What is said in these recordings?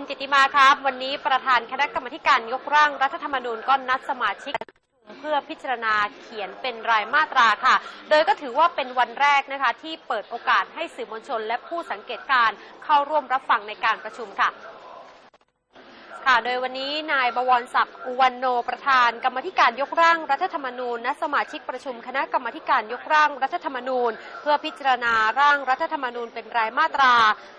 คุณจิตติมาครับ วันนี้ประธานคณะกรรมการยกร่างรัฐธรรมนูญก็นัดสมาชิกเพื่อพิจารณาเขียนเป็นรายมาตราค่ะ โดยก็ถือว่าเป็นวันแรกนะคะ ที่เปิดโอกาสให้สื่อมวลชน และผู้สังเกตการ์เข้าร่วมรับฟังในการประชุมค่ะ ค่ะ โดยวันนี้นายบวรศักดิ์อุวันโนประธาน กรรมธิการยกร่างรัฐธรรมนูญและสมาชิกประชุมคณะกรรมธิการยกร่างรัฐธรรมนูญ เพื่อพิจารณาร่างรัฐธรรมนูญเป็นรายมาตรา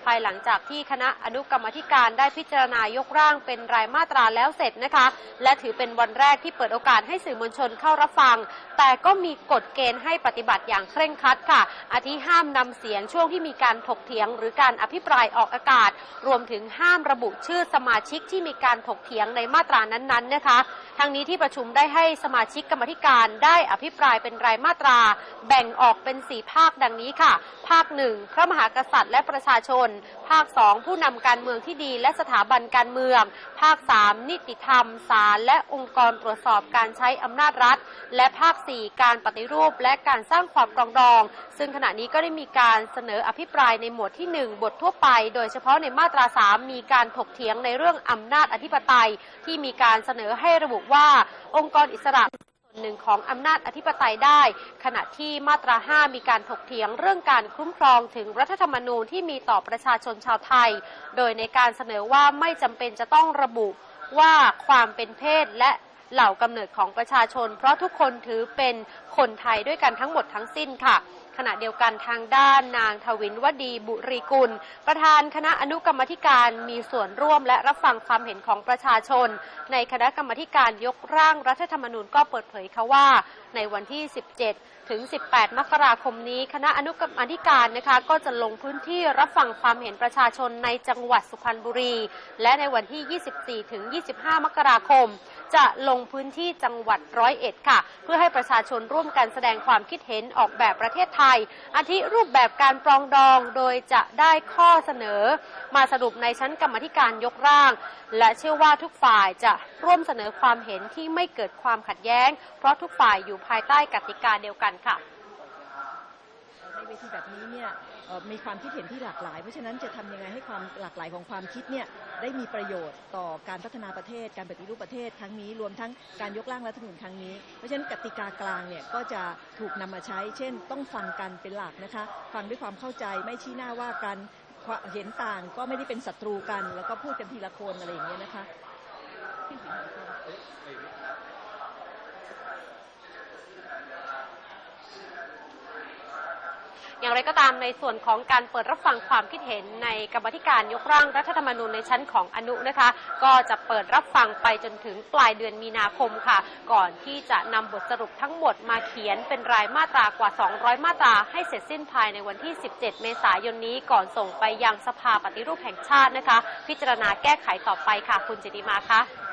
ภายหลังจากที่คณะอนุกรรมธิการได้พิจารณายกร่างเป็นรายมาตราแล้วเสร็จนะคะ และถือเป็นวันแรกที่เปิดโอกาสให้สื่อมวลชนเข้ารับฟัง แต่ก็มีกฎเกณฑ์ให้ปฏิบัติอย่างเคร่งครัดค่ะ อาทิห้ามนำเสียงช่วงที่มีการถกเถียง หรือการอภิปรายออกอากาศ รวมถึงห้ามระบุชื่อสมาชิกที่มีการถกเถียงในมาตรานั้นๆนะคะ ทั้งนี้ที่ประชุมได้ให้สมาชิกกรรมธิการได้อภิปรายเป็นรายมาตรา แบ่งออกเป็นส4ภาคดังนี้ค่ะ ภาคหนึ่งพระมหากษัตริย์และประชาชน ภาค2ผู้นำการเมืองที่ดีและสถาบันการเมือง ภาค3นิติธรรมศาลและองค์กรตรวจสอบการใช้อำนาจรัฐ และภาค4การปฏิรูปและการสร้างความปรองดอง ซึ่งขณะนี้ก็ได้มีการเสนออภิปรายในหมวดที่ 1 บททั่วไป โดยเฉพาะในมาตรา 3 มีการถกเถียงในเรื่องอำนาจอธิปไตย ที่มีการเสนอให้ระบุว่าองค์กรอิสระส่วนหนึ่งของอำนาจอธิปไตยได้ ขณะที่มาตรา 5 มีการถกเถียงเรื่องการคุ้มครองถึงรัฐธรรมนูญที่มีต่อประชาชนชาวไทย โดยในการเสนอว่าไม่จำเป็นจะต้องระบุว่าความเป็นเพศและ เหล่ากำเนิดของประชาชน เพราะทุกคนถือเป็นคนไทยด้วยกันทั้งหมดทั้งสิ้นค่ะขณะเดียวกันทางด้านนางทวินวดีบุรีกุล ประธานคณะอนุกรรมธิการมีส่วนร่วมและรับฟังความเห็นของประชาชน ในคณะกรรมธิการยกร่างรัฐธรรมนูญก็เปิดเผยค่ะว่า ในวันที่ 17 ถึง 18 มกราคมนี้คณะอนุกรรมธิการนะคะ ก็จะลงพื้นที่รับฟังความเห็นประชาชนในจังหวัดสุพรรณบุรี และในวันที่ 24 ถึง 25 มกราคม จะลงพื้นที่จังหวัดร้อยเอ็ดค่ะ เพื่อให้ประชาชนร่วมกันแสดงความคิดเห็นออกแบบประเทศไทย อาทิรูปแบบการปรองดองโดยจะได้ข้อเสนอ มาสรุปในชั้นกรรมธิการยกร่าง และเชื่อว่าทุกฝ่ายจะร่วมเสนอความเห็นที่ไม่เกิดความขัดแย้ง เพราะทุกฝ่ายอยู่ภายใต้กติกาเดียวกันค่ะ ในเวทีแบบนี้เนี่ยมีความคิดเห็นที่หลากหลาย เพราะฉะนั้นจะทำยังไงให้ความหลากหลายของความคิดเนี่ยได้มีประโยชน์ต่อการพัฒนาประเทศ การปฏิรูปประเทศครั้งนี้รวมทั้งการยกร่างรัฐธรรมนูญครั้งนี้ เพราะฉะนั้นกติกากลางเนี่ยก็จะถูกนำมาใช้ เช่น ต้องฟังกันเป็นหลักนะคะ ฟังด้วยความเข้าใจไม่ชี้หน้าว่ากันเห็นต่างก็ไม่ได้เป็นศัตรูกัน แล้วก็พูดกันทีละคนอะไรอย่างเงี้ยนะคะ อย่างไรก็ตามในส่วนของการเปิดรับฟังความคิดเห็นในกรรมธิการยกร่างรัฐธรรมนูญในชั้นของอนุนะคะ ก็จะเปิดรับฟังไปจนถึงปลายเดือนมีนาคมค่ะ ก่อนที่จะนำบทสรุปทั้งหมดมาเขียนเป็นรายมาตรากว่า 200 มาตราให้เสร็จสิ้นภายในวันที่ 17 เมษายนนี้ก่อนส่งไปยังสภาปฏิรูปแห่งชาตินะคะ พิจารณาแก้ไขต่อไปค่ะคุณจิติมาคะ